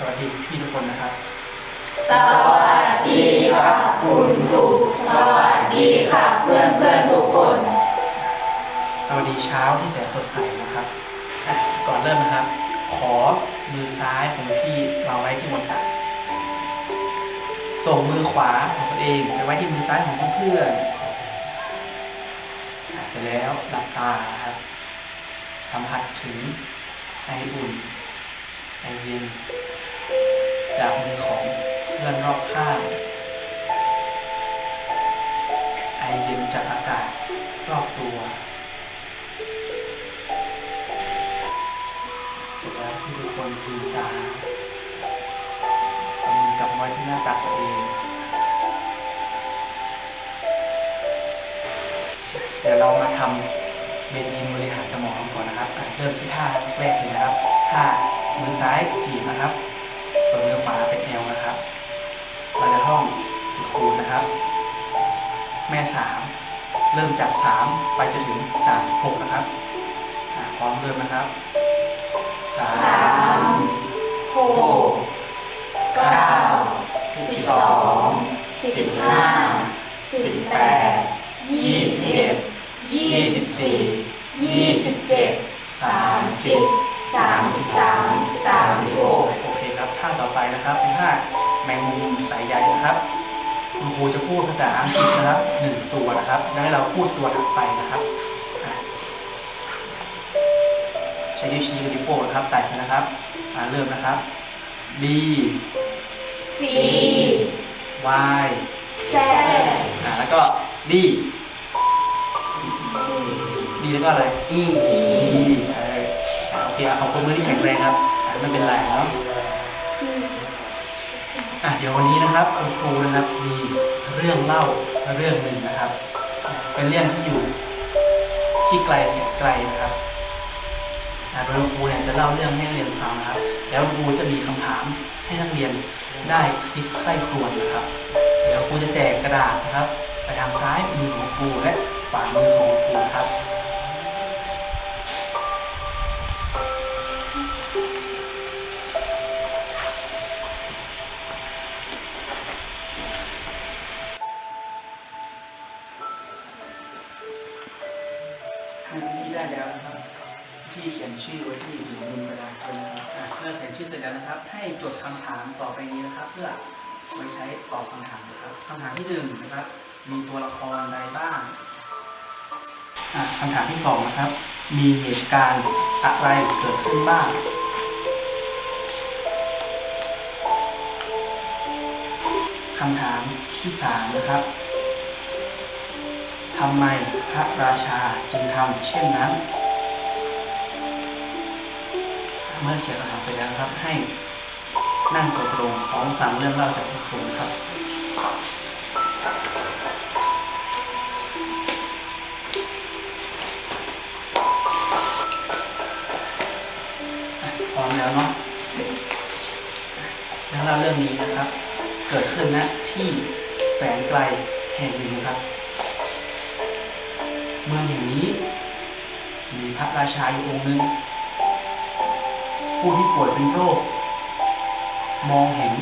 สวัสดีพี่ทุกคนนะครับ สวัสดีค่ะคุณครูสวัสดีค่ะเพื่อนเพื่อนๆทุกคน สวัสดีเช้าที่แสนสดใสนะครับอะก่อนเริ่มนะครับ ขอมือซ้ายของพี่วางไว้ที่บนตักส่งมือขวาของตัวเองไปไว้ที่มือซ้ายของเพื่อนๆอะเสร็จแล้วหลับตาครับ สัมผัสถึงไออุ่นไอเย็น จากมือของเพื่อนรอบข้าง ไอเย็นจากอากาศรอบตัวเสร็จแล้วที่ทุกคนลืมตาเอามือกลับไว้ที่หน้าตักตัวเองเดี๋ยวเรามาทำเบนยิมบริหารสมองก่อนนะครับ เริ่มที่ท่าแรกเลยนะครับ ท่ามือซ้ายจีบนะครับ ส่วนมือขวาเป็นเอวนะครับ เราจะท่องสุดคูณนะครับ แม่สามเริ่มจากสามไปจนถึงสามหกนะครับพร้อมเริ่มนะครับสามหกเก้าสิบสองสิบห้าสิบแปดยี่สิบยี่สิบสี่ยี่สิบเจ็ดสามสิบ ไปนะครับเป็นท่าแมงมุมไตใหญ่นะครับคุณครูจะพูดภาษาอังกฤษนะครับหนึ่งตัวนะครับแล้วให้เราพูดตัวถัดไปนะครับอะใช้นิ้วชี้กับนิ้วโป้งนะครับไต่ไปนะครับอะเริ่มนะครับ B สี่ Y แซดอะแล้วก็ D D แล้วก็อะไร E E เอออะโอเคอะขอบคุณมือที่แข็งแรงครับอะไม่เป็นไรเนาะ อะเดี๋ยววันนี้นะครับคุณครูนะครับมีเรื่องเล่าเรื่องหนึ่งนะครับ เป็นเรื่องที่อยู่ที่ไกลแสนไกลนะครับโดยคุณครูเนี่ยจะเล่าเรื่องให้นักเรียนฟังนะครับ แล้วครูจะมีคำถามให้นักเรียนได้คิดใคร่ครวญนะครับ เดี๋ยวครูจะแจกกระดาษนะครับ ไปทางซ้ายมือของครูและขวามือของครูครับ ที่เขียนชื่อไว้ที่หัวมุมกระดาษเลยนะครับอะเมื่อเขียนชื่อเสร็จแล้วนะครับ ให้จดคำถามต่อไปนี้นะครับ เพื่อไว้ใช้ตอบคำถามนะครับคำถามที่หนึ่งนะครับ มีตัวละครใดบ้างอะคำถามที่สองนะครับ มีเหตุการณ์อะไรเกิดขึ้นบ้างคำถามที่สามนะครับทำไมพระราชาจึงทำเช่นนั้น เมื่อเขียนคำถามไปแล้วครับ ให้นั่งตัวตรงพร้อมฟังเรื่องเล่าจากคุณครูครับพร้อมแล้วเนาะเรื่องเล่าเรื่องนี้นะครับ เกิดขึ้นณที่แสนไกลแห่งหนึ่งครับ เมืองแห่งนี้ มีพระราชาอยู่องค์หนึ่ง ผู้ที่ป่วยเป็นโรค มองเห็น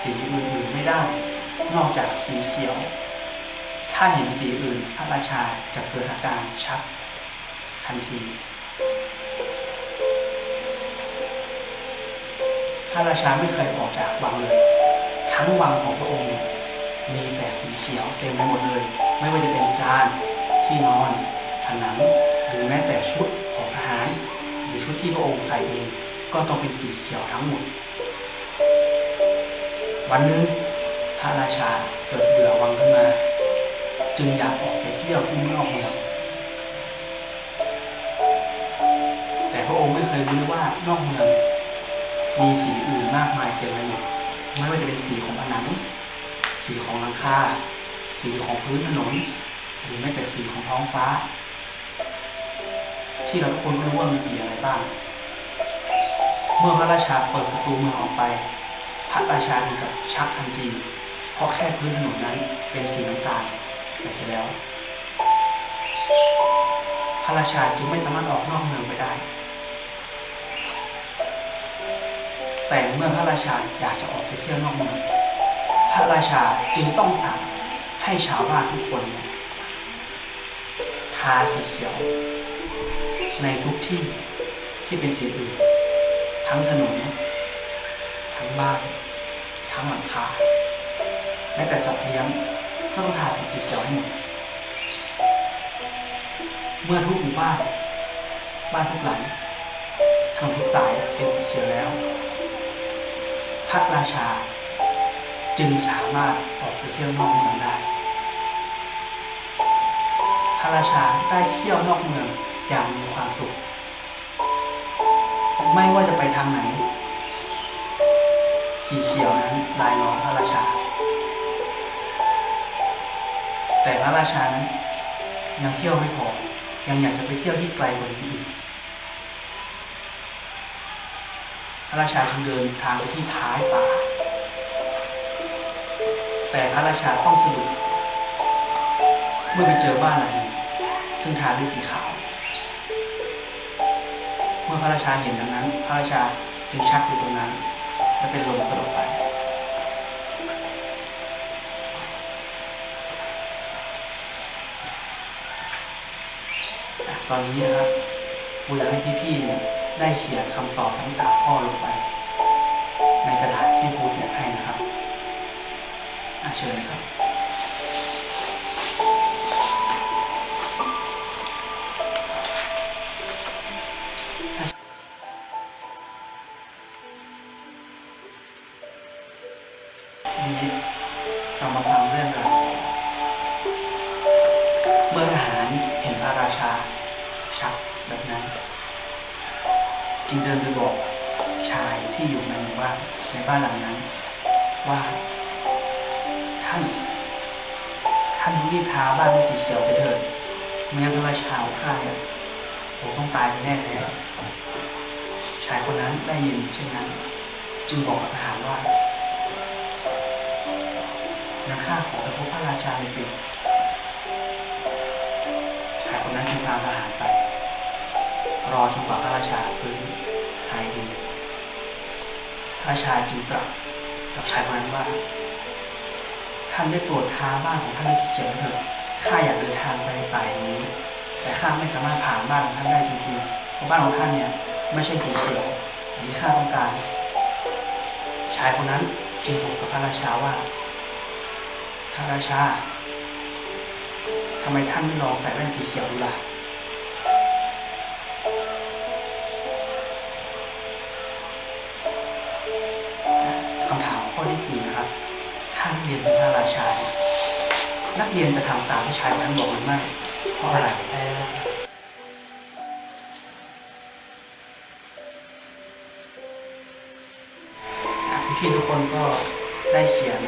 สีอื่นๆไม่ได้ นอกจากสีเขียว ถ้าเห็นสีอื่นพระราชาจะเกิดอาการชักทันทีพระราชาไม่เคยออกจากวังเลย ทั้งวังของพระองค์เนี่ยมีแต่สีเขียวเต็มไปหมดเลย ไม่ว่าจะเป็นจานที่นอนผนังหรือแม้แต่ชุดของทหาร หรือชุดที่พระองค์ใส่เอง ก็ต้องเป็นสีเขียวทั้งหมด วันนึงพระราชาเกิดเบื่อวังขึ้นมา จึงอยากออกไปเที่ยวที่นอกเมืองแต่พระองค์ไม่เคยรู้ว่านอกเมืองมีสีอื่นมากมายเต็มไปหมดไม่ว่าจะเป็นสีของผนังสีของหลังคาสีของพื้นถนนหรือแม้แต่สีของท้องฟ้า ที่เราทุกคนไม่รู้ว่ามีสีอะไรบ้าง เมื่อพระราชาเปิดประตูเมืองออกไป พระราชาถึงกับชักทันที เพราะแค่พื้นถนนนั้นเป็นสีน้ำตาลไปแล้ว พระราชาจึงไม่สามารถออกนอกเมืองไปได้ แต่เมื่อพระราชาอยากจะออกไปเที่ยวนอกเมือง พระราชาจึงต้องสั่งให้ชาวบ้านทุกคนเนี่ยทาสีเขียว ในทุกที่ที่เป็นสีอื่น ทั้งถนน ทั้งบ้าน ทั้งหลังคาแม้แต่สัตว์เลี้ยงก็ต้องทาสีเขียวให้หมดเมื่อทุกหมู่บ้าน บ้านทุกหลังถนนทุกสายเป็นสีเขียวแล้วพระราชา จึงสามารถออกไปเที่ยวนอกเมืองได้ พระราชาได้เที่ยวนอกเมืองอย่างมีความสุข ไม่ว่าจะไปทางไหน สีเขียวนั้นลายล้อมพระราชา แต่พระราชานั้นยังเที่ยวไม่พอ ยังอยากจะไปเที่ยวที่ไกลกว่านี้อีกพระราชาจึงเดินทางไปที่ท้ายป่า แต่พระราชาต้องสะดุดเมื่อไปเจอบ้านหลังหนึ่งซึ่งทาด้วยสีขาว เมื่อพระราชาเห็นดังนั้น พระราชาจึงชักอยู่ตรงนั้น และเป็นลมสลบไป ตอนนี้นะครับครูอยากให้พี่ๆเนี่ยได้เขียนคำตอบทั้งสามข้อลงไป ในกระดาษที่ครูแจกให้นะครับอะเชิญเลยครับ ที่อยู่ในบ้านในบ้านหลังนั้น ว่า ท่าน ท่านรีบทาบ้านด้วยสีเขียวไปเถิดไม่งั้นพระราชาข้าเนี่ยผมต้องตายไปแน่แล้วชายคนนั้นได้ยินเช่นนั้น จึงบอกกับทหารว่างั้นข้าขอไปพบพระราชาเลยสิชายคนนั้นจึงตามทหารไป รอจนกว่าพระราชาฟื้น ระราชาจึงตรัสกับชายคนนั้นว่า ท่านได้โปรดท้าบ้านของท่านให้เขียเถิดข้าอยากเดินทางไปในป่าอย่างนี้ แต่ข้าไม่สามารถผ่านบ้านของท่านได้จริงๆเพราะบ้านของท่านเนี่ยไม่ใช่สีเขียวอย่างที่ข้าต้องการ ชายคนนั้นจึงบอกกับพระราชาว่าพระราชาทำไมท่านไม่ลองใส่แว่นสีเขียวดูล่ะ ข้อที่สี่นะครับถ้านักเรียนเป็นพระราชาเนี่ยนักเรียนจะทำตามที่ชายนั้นบอกหรือไม่เพราะอะไรพี่ทุกคนก็ได้เขียน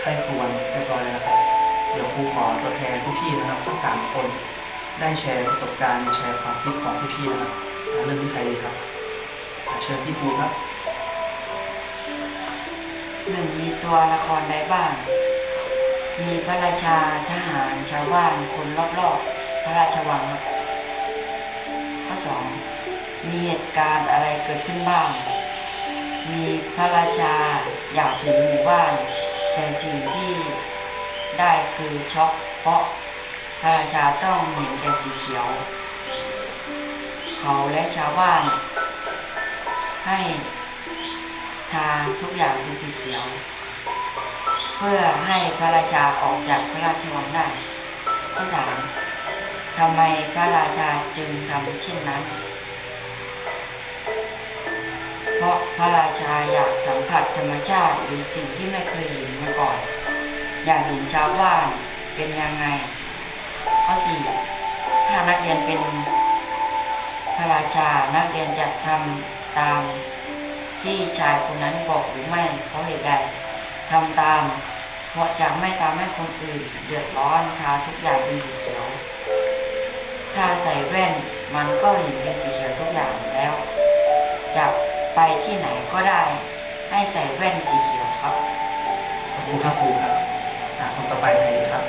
ใครควรเรียบร้อยแล้วครับเดี๋ยวครูขอตัวแทนผู้พี่นะครับทั้งสามคน ได้แชร์ประสบการณ์แชร์ความคิดของพี่ๆนะครับเริ่มที่ใครดีครับอ่าเชิญพี่ปูครับ หนึ่งมีตัวละครใดบ้าง มีพระราชาทหารชาวบ้านคนรอบๆ พระราชวังครับข้อสองมีเหตุการณ์อะไรเกิดขึ้นบ้าง มีพระราชาอยากถึงหมู่บ้าน แต่สิ่งที่ได้คือช็อกเพราะพระราชาต้องเห็นแต่สีเขียว เขาและชาวบ้านให้ ทาทุกอย่างเป็นสีเขียว เพื่อให้พระราชาออกจากพระราชวังได้ ข้อสามทำไมพระราชาจึงทำเช่นนั้น เพราะพระราชาอยากสัมผัสธรรมชาติหรือสิ่งที่ไม่เคยเห็นมาก่อน อยากเห็นชาวบ้านเป็นยังไง ข้อสี่ถ้านักเรียนเป็นพระราชา นักเรียนจะทำตาม ที่ชายคนนั้นบอกหรือไม่เพราะเหตุใดทำตามเพราะจะไม่ทำให้คนอื่น เดือดร้อนทาทุกอย่างเป็นสีเขียว ถ้าใส่แว่นมันก็เห็นเป็นสีเขียวทุกอย่างแล้ว จะไปที่ไหนก็ได้ให้ใส่แว่นสีเขียวครับขอบคุณครับครูครับอ่าคนต่อไปใครดีครับ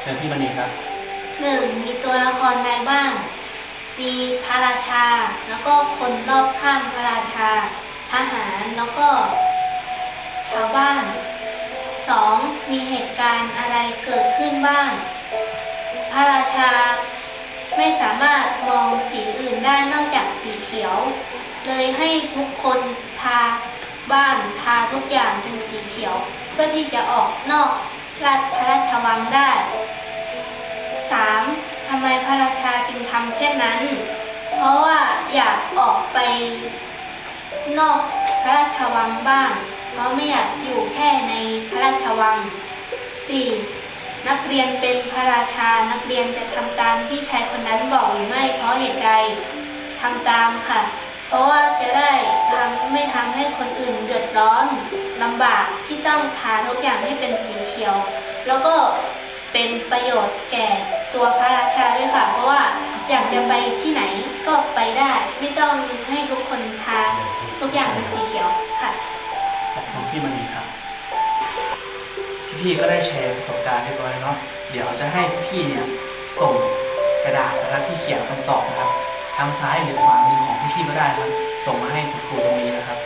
เชิญพี่มณีครับหนึ่งมีตัวละครใดบ้าง มีพระราชา แล้วก็คนรอบข้างพระราชาททหาร แล้วก็ชาวบ้าน 2. มีเหตุการณ์อะไรเกิดขึ้นบ้าง พระราชาไม่สามารถมองสีอื่นได้นอกจากสีเขียว เลยให้ทุกคนทาบ้านทาทุกอย่างเป็นสีเขียว เพื่อที่จะออกนอกราชพระราชวังได้ 3. ทำไมพระราชาจึงทำเช่นนั้น เพราะว่าอยากออกไปนอก พระราชวังบ้าง เพราะไม่อยากอยู่แค่ในพระราชวัง 4. นักเรียนเป็นพระราชา นักเรียนจะทำตามที่ชายคนนั้นบอกหรือไม่เพราะเหตุใดทำตามค่ะ เพราะว่าจะได้ทำไม่ทำให้คนอื่นเดือดร้อนลำบากที่ต้องทาทุกอย่างให้เป็นสีเขียว แล้วก็เป็นประโยชน์แก่ตัวพระราชาด้วยค่ะ เพราะว่า อยากจะไปที่ไหนก็ไปได้ ไม่ต้องให้ทุกคนทาทุกอย่างเป็นสีเขียวค่ะขอบคุณพี่มณีครับ พี่ก็ได้แชร์ประสบการณ์เรียบร้อยเนาะเดี๋ยวจะให้พี่เนี่ยส่งกระดาษนะครับที่เขียนคำตอบนะครับ ทางซ้ายหรือขวามือของพี่ๆก็ได้ครับ ส่งมาให้คุณครูตรงนี้นะครับ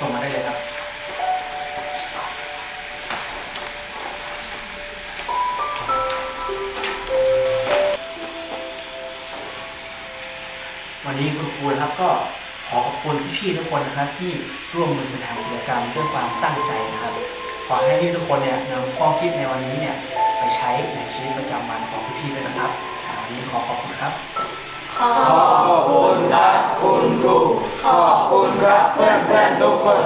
ส่งมาได้เลยครับ วันนี้คุณครูนะครับก็ขอขอบคุณพี่ๆทุกคนนะครับที่ร่วมมือกันทำกิจกรรมด้วยความตั้งใจนะครับ ขอให้พี่ทุกคนเนี่ยนำข้อคิดในวันนี้เนี่ยไปใช้ในชีวิตประจำวันของพี่ๆด้วยนะครับวันนี้ขอขอบคุณครับ ขอขอบคุณครับคุณครูขอบคุณครับเพื่อนเพื่อนๆทุกคน